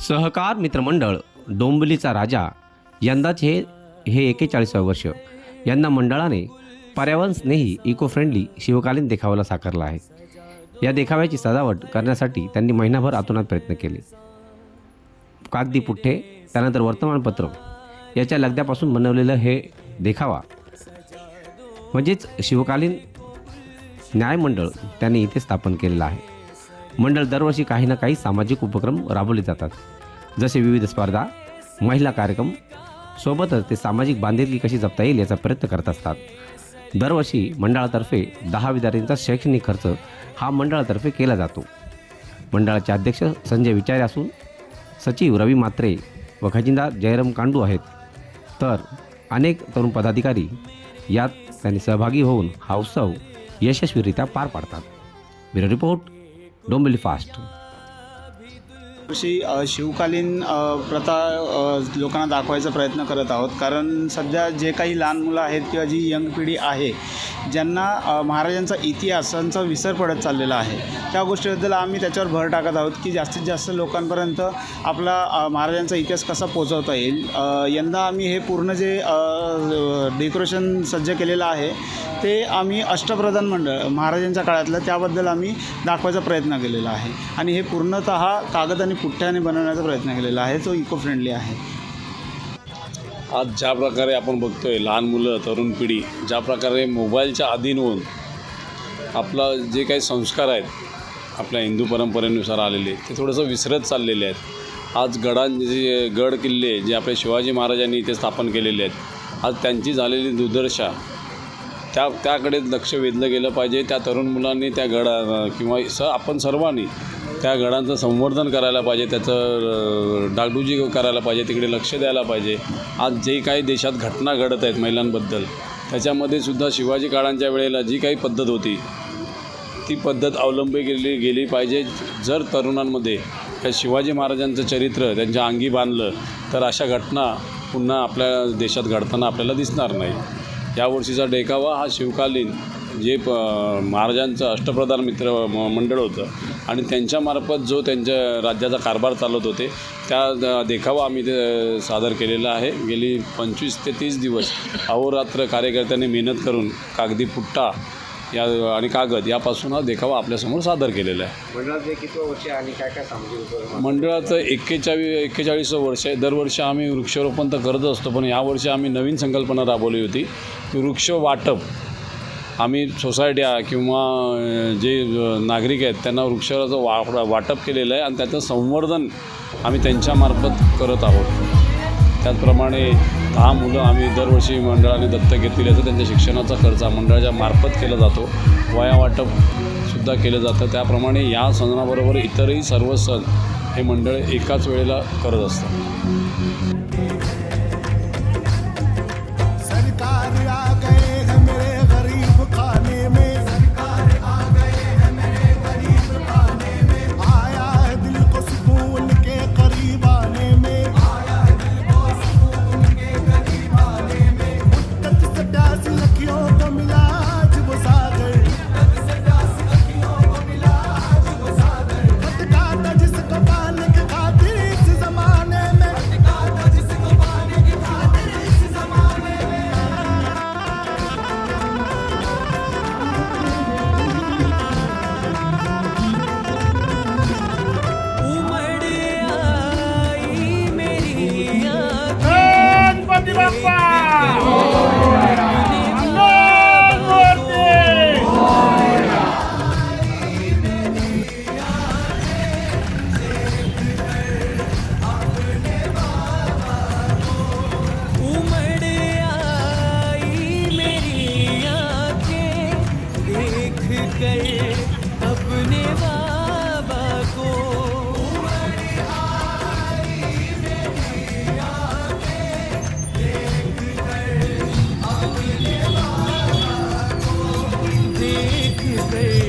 सहकार मित्रमंडळ डोंबिवलीचा राजा यंदाचे हे हे एकेचाळीसावं वर्ष. यंदा मंडळाने पर्यावरण स्नेही इको फ्रेंडली शिवकालीन देखावाला साकारला आहे. या देखाव्याची सजावट करण्यासाठी त्यांनी महिनाभर आतोनात प्रयत्न केले. कागदी पुठ्ठे त्यानंतर वर्तमानपत्र याच्या लगद्यापासून बनवलेलं हे देखावा म्हणजेच शिवकालीन न्यायमंडळ त्यांनी इथे स्थापन केलेलं आहे. मंडळ दरवर्षी काही ना काही सामाजिक उपक्रम राबवले जातात. जसे विविध स्पर्धा महिला कार्यक्रम सोबतच ते सामाजिक बांधिलकी कशी जपता येईल याचा प्रयत्न करत असतात. दरवर्षी मंडळातर्फे दहा विद्यार्थ्यांचा शैक्षणिक खर्च हा मंडळातर्फे केला जातो. मंडळाचे अध्यक्ष संजय विचारे असून सचिव रवी मात्रे व खजिनदार जयराम कांडू आहेत. तर अनेक तरुण पदाधिकारी यात त्यांनी सहभागी होऊन हा उत्सव यशस्वीरित्या पार पाडतात. ब्युरो रिपोर्ट डोंबिवली फास्ट अशी शिवकालीन प्रथा लोकांना दाखवायचा प्रयत्न करत आहोत. कारण सध्या जे काही लहान मुलं आहेत किंवा जी यंग पिढी आहे ज्यांना महाराजांचा इतिहासांचा विसर पडत चाललेला आहे त्या गोष्टीबद्दल आम्ही त्याच्यावर भर टाकत आहोत की जास्तीत जास्त लोकांपर्यंत आपला महाराजांचा इतिहास कसा पोचवता येईल. यंदा आम्ही हे पूर्ण जे डेकोरेशन सज्ज केलेलं आहे. ते आम्ही अष्टप्रधान मंडळ महाराजांच्या काळातलं त्याबद्दल आम्ही दाखवायचा प्रयत्न केलेला आहे. आणि हे पूर्णतः कागद आणि पुठ्ठ्याने बनवण्याचा प्रयत्न केलेला आहे. तो इको फ्रेंडली आहे. आज ज्या प्रकारे आपण बघतोय लहान मुलं तरुण पिढी ज्या प्रकारे मोबाईलच्या अधीन होऊन आपला जे काही संस्कार आहेत आपल्या हिंदू परंपरेनुसार आलेले ते थोडंसं विसरत चाललेले आहेत. आज गडांचे गड किल्ले जे आपले शिवाजी महाराजांनी इथे स्थापन केलेले आहेत आज त्यांची झालेली दुर्दशा त्या त्याकडे लक्ष वेधलं गेलं पाहिजे. त्या तरुण मुलांनी त्या गडा किंवा स आपण सर्वांनी त्या गडांचं संवर्धन करायला पाहिजे. त्याचं डागडुजी करायला पाहिजे. तिकडे लक्ष द्यायला पाहिजे. आज जे काही देशात घटना घडत आहेत महिलांबद्दल त्याच्यामध्ये सुद्धा शिवाजी काळांच्या वेळेला जी काही पद्धत होती ती पद्धत अवलंबली गेली गेली पाहिजे. जर तरुणांमध्ये त्या शिवाजी महाराजांचं चरित्र त्यांच्या अंगी बांधलं तर अशा घटना पुन्हा आपल्या देशात घडताना आपल्याला दिसणार नाही. यावर्षीचा डेकावा हा शिवकालीन जे प महाराजांचं अष्टप्रधान मित्र म मंडळ होतं आणि त्यांच्यामार्फत जो त्यांच्या राज्याचा कारभार चालवत होते त्या देखावा आम्ही ते सादर केलेला आहे. गेली पंचवीस ते तीस दिवस अहोरात्र कार्यकर्त्यांनी मेहनत करून कागदी पुट्टा या आणि कागद यापासून हा देखावा आपल्यासमोर सादर केलेला आहे. मंडळाचे किती वर्ष आहे आणि काय काय सामाजिक उपक्रम मंडळाचं एक्केचाळीस एक्केचाळीसवं वर्ष आहे. दरवर्षी आम्ही वृक्षारोपण तर करत असतो पण यावर्षी आम्ही नवीन संकल्पना राबवली होती. की वृक्ष वाटप. आम्ही सोसायट्या किंवा जे नागरिक आहेत त्यांना वृक्षाचं वा वाटप केलेलं आहे आणि त्याचं संवर्धन आम्ही त्यांच्यामार्फत करत आहोत. त्याचप्रमाणे हा मुलं आम्ही दरवर्षी मंडळाने दत्तक घेतलेली असं त्यांच्या शिक्षणाचा खर्च हा मंडळाच्या मार्फत केला जातो. वया वाटपसुद्धा केलं जातं. त्याप्रमाणे या सणाबरोबर इतरही सर्व सण हे मंडळ एकाच वेळेला करत असतं ಅಯ್ಯಪ್ಪ baby.